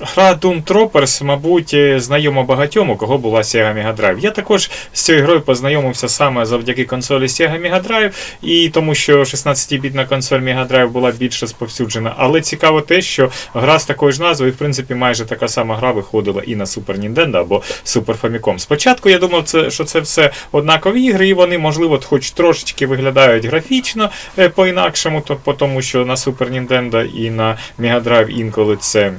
Гра Doom Troopers, мабуть, е, знайома багатьом, у кого була Sega Mega Drive. Я також з цією грою познайомився саме завдяки консолі Sega Mega Drive, і тому що 16-бітна консоль Mega Drive була більше сповсюджена. Але цікаво те, що гра з такою ж назвою, в принципі, майже така сама гра виходила і на Super Nintendo або Super Famicom. Спочатку я думав, що це все однакові ігри, і вони, можливо, хоч трошечки виглядають графічно е, по-інакшому, то тому, що на Super Nintendo і на Mega Drive інколи це м,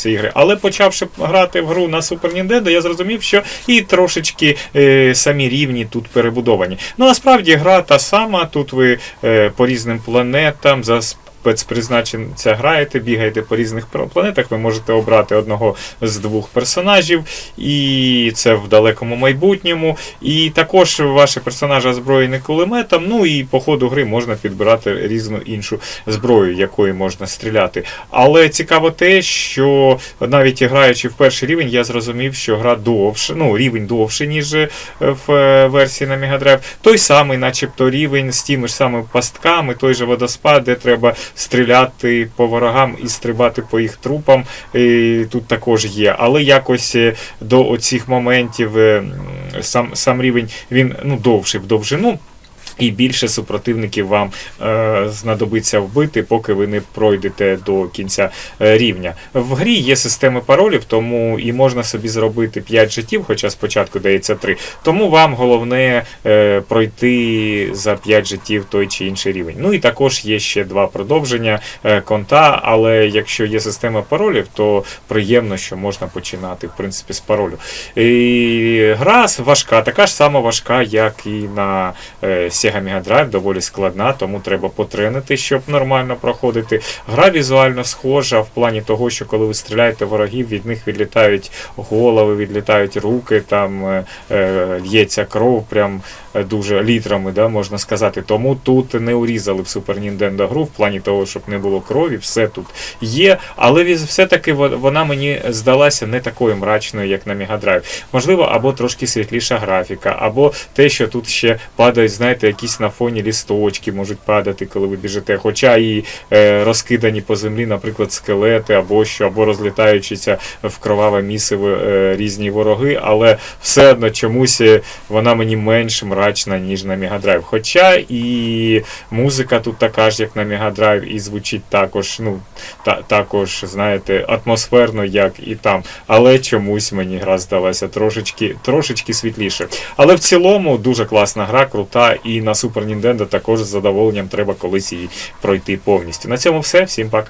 різнилися ігри. Але почавши грати в гру на Super Nintendo, я зрозумів, що і трошечки е, самі рівні тут перебудовані. Ну насправді гра та сама. Тут ви е, по різним планетам за спецпризначенця граєте, бігаєте по різних планетах. Ви можете обрати одного з двох персонажів, і це в далекому майбутньому. І також ваші персонажі озброєні кулеметом. Ну і по ходу гри можна підбирати різну іншу зброю, якою можна стріляти. Але цікаво те, що навіть граючи в перший рівень, я зрозумів, що гра довше, ну рівень довше, ніж е, в е, версії на Mega Той самий, начебто, рівень з тими ж самими пастками, той же водоспад, де треба стріляти по ворогам і стрибати по їх трупам. І тут також є. Але якось е, до оцих моментів е, сам, сам рівень він ну, довший в довжину. І більше супротивників вам е, знадобиться вбити, поки ви не пройдете до кінця е, рівня. В грі є системи паролів, тому і можна собі зробити 5 життів, хоча спочатку дається 3. Тому вам головне е, пройти за 5 життів той чи інший рівень. Ну і також є ще два продовження е, конта, але якщо є система паролів, то приємно, що можна починати в принципі з паролю. І гра важка, така ж сама важка, як і на е, Sega Mega Drive, доволі складна, тому треба потренити, щоб нормально проходити. Гра візуально схожа в плані того, що коли ви стріляєте ворогів, від них відлітають голови, відлітають руки, там е, е, л'ється кров, прям дуже літрами, да, можна сказати. Тому тут не урізали в Super Nintendo гру в плані того, щоб не було крові, все тут є. Але все-таки вона мені здалася не такою мрачною, як на Mega. Можливо, або трошки світліша графіка, або те, що тут ще падають, знаєте, якісь на фоні лісточки можуть падати, коли ви біжите. Хоча і е, розкидані по землі, наприклад, скелети, або що, або розлітаючися в кроваве місиво е, різні вороги, але все одно чомусь е, вона мені менш мрачна, ніж на Drive. Хоча і музика тут така ж, як на Drive, і звучить також, ну, та, також, знаєте, атмосферно, як і там. Але чомусь мені гра здалася трошечки, трошечки світліше. Але в цілому дуже класна гра, крута, і на Super Nintendo також з задоволенням треба колись її пройти повністю. На цьому все. Всім пока.